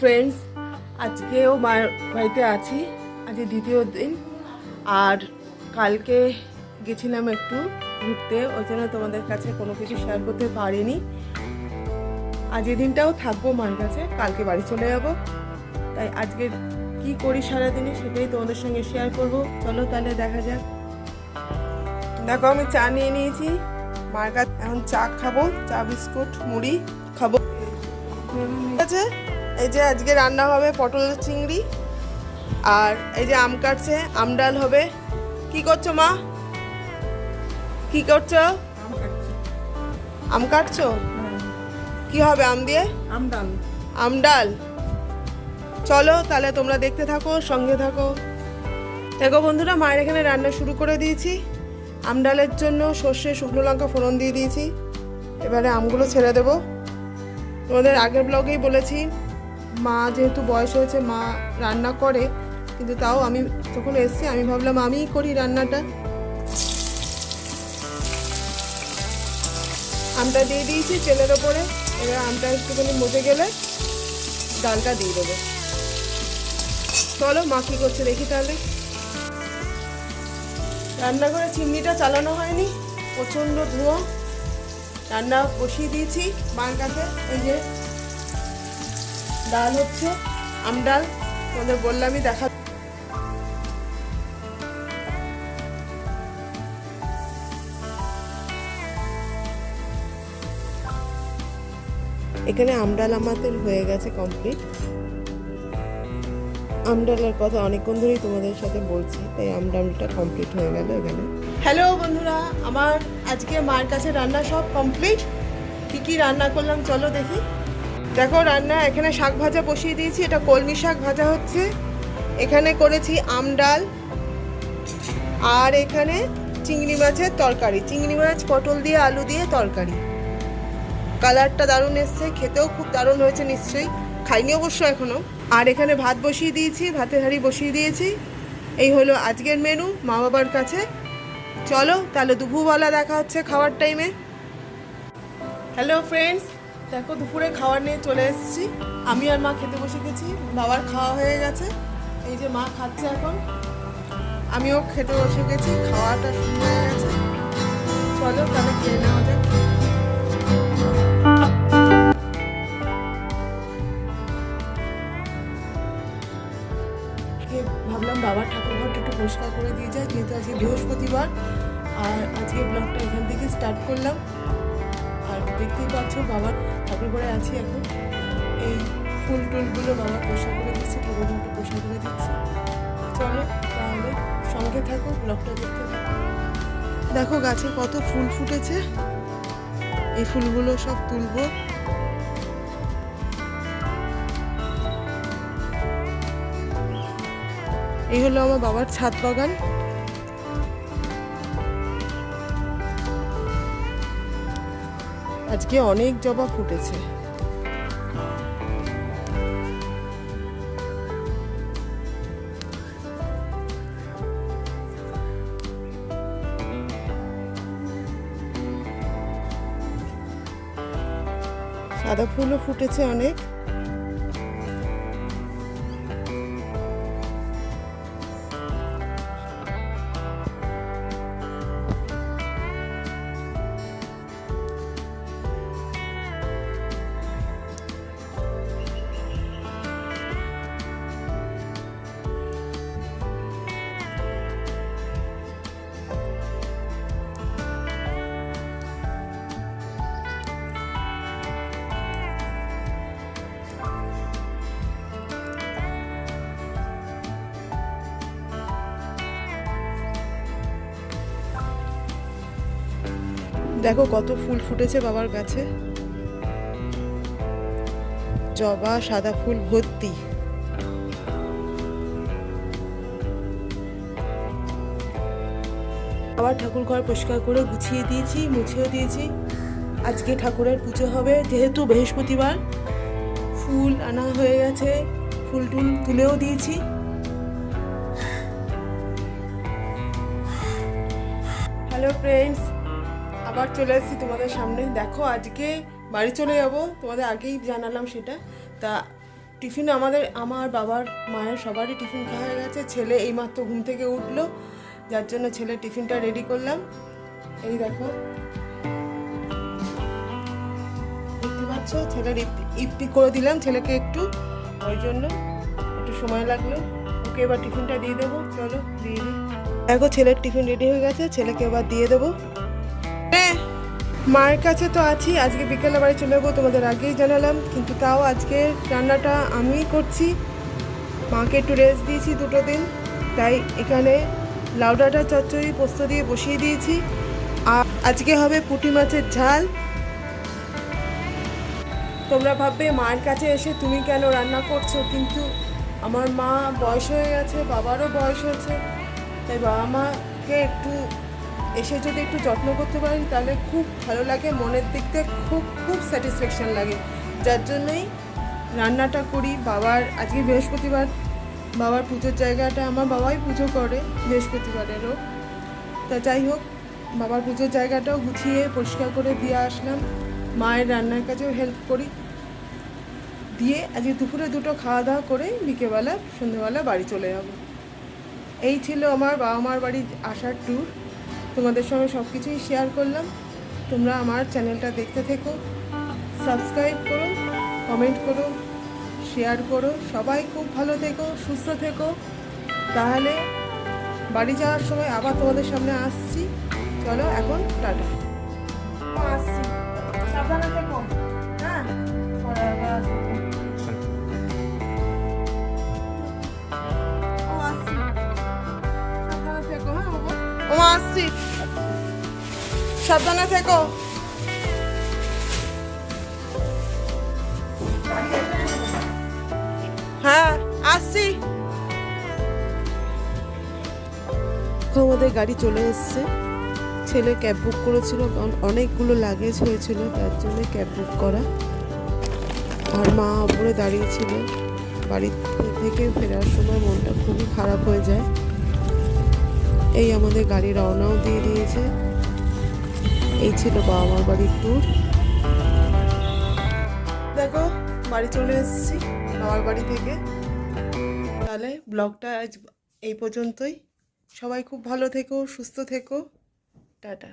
Friends আজকেও মায়ের বাড়িতে আছি আজকে দ্বিতীয় দিন। আর কালকে গেছিলাম একটু ঘুরতে ওই জন্য তোমাদের কাছে কোনো কিছু শেয়ার করতে পারিনি। আজ দিনটাও থাকব মার কাছে, কালকে বাড়ি চলে যাব। তাই আজকে কি করি সারাদিনে সেটাই তোমাদের সঙ্গে শেয়ার করব। চলো তাহলে দেখা যাক। দেখো আমি চা নিয়ে নিয়েছি। মার কাছে এখন চা খাব, চা, বিস্কুট, মুড়ি খাব। আছে? এই যে আজকে রান্না হবে পটল চিংড়ি আর এই যে আম কাটছে আম ডাল হবে। কি করছ মা? কি করছ? আম কাটছো। কি হবে আম দিয়ে? আমডাল আম ডাল। চলো তাহলে তোমরা দেখতে থাকো সঙ্গে থাকো। দেখো বন্ধুরা মায়ের এখানে রান্না শুরু করে দিয়েছি। আম ডালের জন্য সর্ষে শুকনো লঙ্কা ফোড়ন দিয়ে দিয়েছি। এবারে আমগুলো ছেড়ে দেব। তোমাদের আগের ব্লগেই বলেছি। মা যেহেতু বয়স হয়েছে, মা রান্না করে, কিন্তু তাও আমি যখন এসছি, আমি ভাবলাম আমিই করি রান্নাটা। আমটা দিয়ে দিয়েছি তেলের ওপরে, এবার আমটা একটুখানি মজে গেলে ডালটা দিয়ে দেবো। চলো মা কী করছে দেখি তাহলে। রান্নাঘরে চিমনিটা চালানো হয়নি, প্রচণ্ড ধোঁয়া। রান্না বসিয়ে দিয়েছি মার কাছে, এই যে ডাল হচ্ছে, আম ডাল, তোমাদের বললামই দেখা এখানে আমডাল আমাদের হয়ে গেছে কমপ্লিট আমডালের কথা অনেকক্ষণ ধরেই তোমাদের সাথে বলছি, তাই আমডালটা কমপ্লিট হয়ে গেল এখানে। হ্যালো বন্ধুরা, আমার আজকে মার কাছে রান্না সব কমপ্লিট কি কি রান্না করলাম চলো দেখি। দেখো রান্না, এখানে শাক ভাজা বসিয়ে দিয়েছি, এটা কলমি শাক ভাজা হচ্ছে। এখানে করেছি আম ডাল, আর এখানে চিংড়ি মাছের তরকারি। চিংড়ি মাছ, পটল দিয়ে, আলু দিয়ে তরকারি। কালারটা দারুণ এসছে, খেতেও খুব দারুণ হয়েছে নিশ্চয়ই। খাইনি অবশ্য এখনও আর এখানে ভাত বসিয়ে দিয়েছি, ভাতের হাঁড়ি বসিয়ে দিয়েছি। এই হলো আজকের মেনু মা বাবার কাছে। চলো, তাহলে দুপুরবেলা দেখা হচ্ছে খাওয়ার টাইমে হ্যালো ফ্রেন্ডস দেখো, দুপুরে খাওয়ার নিয়ে চলে এসেছি। আমি আর মা খেতে বসে গেছি, বাবার খাওয়া হয়ে গেছে। এই যে মা খাচ্ছে এখন। আমিও খেতে বসে গেছি, খাওয়াটা শুরু হয়ে গেছে। চলো, তাহলে খেয়ে নেওয়া যাক। ভাবলাম বাবার ঠাকুর ঘরটা একটু পরিষ্কার করে দিয়ে যায় যেহেতু আজকে বৃহস্পতিবার। আর আজকে ব্লগটা এখান থেকে স্টার্ট করলাম। দেখতেই পাচ্ছ, বাবার ঠাকুর ঘরে আছি এখন। এই ফুল টুলগুলো বাবা পরিষ্কার করে দিচ্ছে ঠাকুর ঘরটা পরিষ্কার করে দিচ্ছে। চলো তাহলে সঙ্গে থাকো ব্লগটা দেখতে দেখো গাছে কত ফুল ফুটেছে। এই ফুলগুলো সব তুলবো। এই হলো আমার বাবার ছাদ বাগান। আজকে অনেক জবা ফুটেছে। সাদা ফুলও ফুটেছে অনেক। দেখো কত ফুল ফুটেছে বাবার গাছে জবা, সাদা ফুল ভর্তি। আবার ঠাকুর ঘর পরিষ্কার করে গুছিয়ে দিয়েছি, মুছেও দিয়েছি। আজকে ঠাকুরের পুজো হবে, যেহেতু বৃহস্পতিবার, ফুল আনা হয়ে গেছে, ফুল টুল তুলেও দিয়েছি। হ্যালো ফ্রেন্ডস আবার চলে এসেছি তোমাদের সামনে। দেখো, আজকে বাড়ি চলে যাব। তোমাদের আগেই জানালাম সেটা। তা টিফিন আমাদের, আমার বাবার, মায়ের সবারই টিফিন খাওয়া হয়ে গেছে। ছেলে এইমাত্র ঘুম থেকে উঠল, যার জন্য ছেলে টিফিনটা রেডি করলাম। এই দেখো। দেখতে পাচ্ছ? ছেলের ইপ- করে দিলাম ছেলেকে একটু। ওই জন্য একটু সময় লাগল। ওকে এবার টিফিনটা দিয়ে দেবো। চলো, দিয়ে দিই। দেখো, ছেলের টিফিন রেডি হয়ে গেছে। ছেলেকে এবার দিয়ে দেবো। হ্যাঁ মায়ের কাছে তো আছি। আজকে বিকেলে বাড়ি চলে যাব, তোমাদের আগেই জানালাম। কিন্তু তাও আজকে রান্নাটা আমিই করছি। মাকে একটু রেস্ট দিয়েছি দুটো দিন। তাই এখানে লাউ লাউডাটা চচ্চড়ি, পোস্ত দিয়ে বসিয়ে দিয়েছি। আর আজকে হবে পুঁটি মাছের ঝাল। তোমরা ভাববে, মায়ের কাছে এসে তুমি কেন রান্না করছ? কিন্তু আমার মা বয়স হয়ে গেছে, বাবারও বয়স হয়েছে। তাই বাবা মাকে একটু এসে যদি একটু যত্ন করতে পারি তাহলে খুব ভালো লাগে, মনের দিক থেকে খুব খুব স্যাটিসফ্যাকশন লাগে। যার জন্যই রান্নাটা করি। বাবার, আজকে বৃহস্পতিবার, বাবার পুজোর জায়গাটা আমার বাবাই পুজো করে বৃহস্পতিবারেরও। তা যাই হোক, বাবার পুজোর জায়গাটাও গুছিয়ে পরিষ্কার করে দিয়ে আসলাম। মায়ের রান্নার কাছেও হেল্প করি। দিয়ে আজকে দুপুরে দুটো খাওয়া দাওয়া করে বিকেলবেলা, সন্ধ্যেবেলা বাড়ি চলে যাব। এই ছিল আমার বাবা মার বাড়ি আসার ট্যুর তোমাদের সঙ্গে সব কিছুই শেয়ার করলাম। তোমরা আমার চ্যানেলটা দেখতে থেকো। সাবস্ক্রাইব করো কমেন্ট করো শেয়ার করো। সবাই খুব ভালো থেকো, সুস্থ থেকো। তাহলে বাড়ি যাওয়ার সময় আবার তোমাদের সামনে আসছি। চলো এখন টাটা। আসছি। আসছি সাবধানে থেকো। হ্যাঁ আসছি। আমাদের গাড়ি চলে এসছে। ছেলে ক্যাব বুক করেছিল, কারণ অনেকগুলো লাগেজ হয়েছিল, তার জন্য ক্যাব বুক করা। আর মা ওপরে দাঁড়িয়েছিল বাড়ি থেকে ফেরার সময় মনটা খুবই খারাপ হয়ে যায়। এই আমাদের গাড়ি রওনাও দিয়ে দিয়েছে। এই ছিল বাবা মার বাড়ির ট্যুর দেখো, বাড়ি চলে এসেছি বাবার বাড়ি থেকে। তাহলে ব্লগটা আজ এই পর্যন্তই। সবাই খুব ভালো থেকো, সুস্থ থেকো। টাটা।